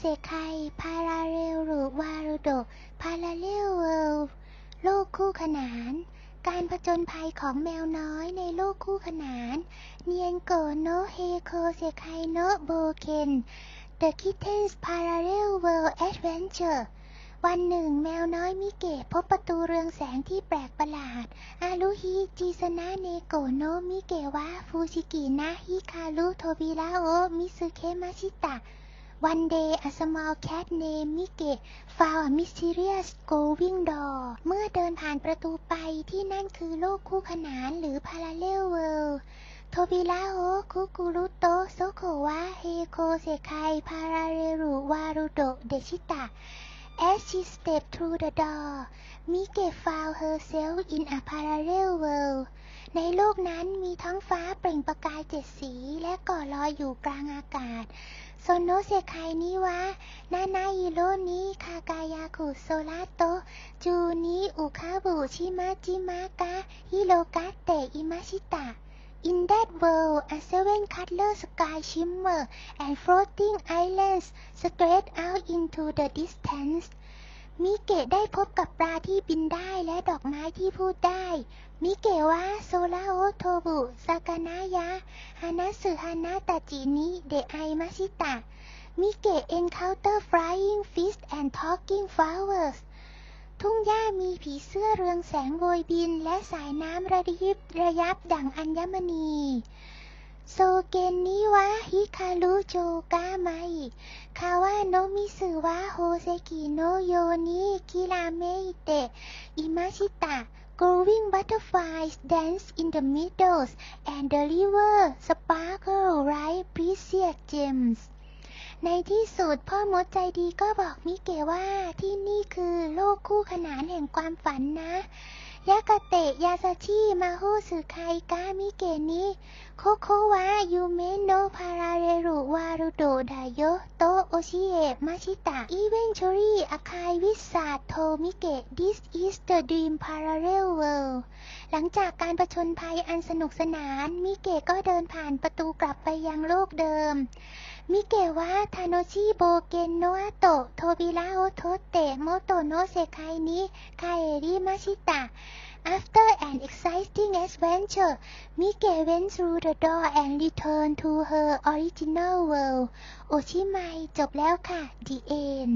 เซไคพาราเรลหรือวารุโดพาราเรลเวิลด์โลกคู่ขนาน การผจญภัยของแมวน้อยในโลกคู่ขนาน เนียนโกโนเฮโคเซไคโนโบเคน The Kitten's Parallel World Adventure วันหนึ่งแมวน้อยมิเกะพบประตูเรืองแสงที่แปลกประหลาด อารุฮิจิสนะเนโกโนมิเกะวะฟูชิกินะฮิคารุโทบิระโอมิซึเคมาชิตะ One day a small cat named Mike found a mysterious going door เมื่อเดินผ่านประตูไปที่นั่นคือโลกคู่ขนานหรือ Parallel World โทบิระโอคุกุรุโตโซโควะเฮโคเซไคพาราเรรุวารุโดเดชิตะ As she stepped through the door, Mike found herself in a parallel world. ในโลกนั้นมีท้องฟ้าเปล่งประกายเจ็ดสีและก่อลอยอยู่กลางอากาศโซโนเซไคนิวะ นานาอิโรนิคากายาคุโซราโต จูนิอุคาบุชิมะจิมะกะฮิโรกะเตะอิมาชิตะ In that world, a seven-color sky shimmer and floating islands spread out into the distance. มิเกะได้พบกับปลาที่บินได้และดอกไม้ที่พูดได้ มิเกะว่าโซลาโอโทบุซากานายะฮานาสึฮานาตาจินิเดไอมาชิตะ มิเกะ encounter flying fish and talking flowers ทุ่งหญ้ามีผีเสื้อเรืองแสงโวยบินและสายน้ำระยิบระยับดั่งอัญมณีโซเกนนิวะฮิคารุโจกาไมคา โนมิสึวะโฮเซกิโนโยนิคิราเมอิเตะอิมาชิตะ Glowing butterflies dance in the meadows and the river sparkle like precious gems ในที่สุดพ่อมดใจดีก็บอกมิเกะว่าที่นี่คือโลกคู่ขนานแห่งความฝันนะ ยากาเตะยาซาชิมาฮูสึไคกามิเกนิโคโควะยูเมโนพาราเรรุวารุโดไดโยโตโอชิเอะมาชิตะ Eventually a kind wizard told Mike this is the dream parallel world หลังจากการประชนภัยอันสนุกสนาน มิเกะก็เดินผ่านประตูกลับไปยังโลกเดิม มิเกะว่าทาโนชิโบเกนโนอาโตะโทบิระโอโทเตะโมโตโนเซไคนิคาเอริมาชิตะ After an exciting adventure, Mike went through the door and returned to her original world. โอชิไมจบแล้วค่ะ The End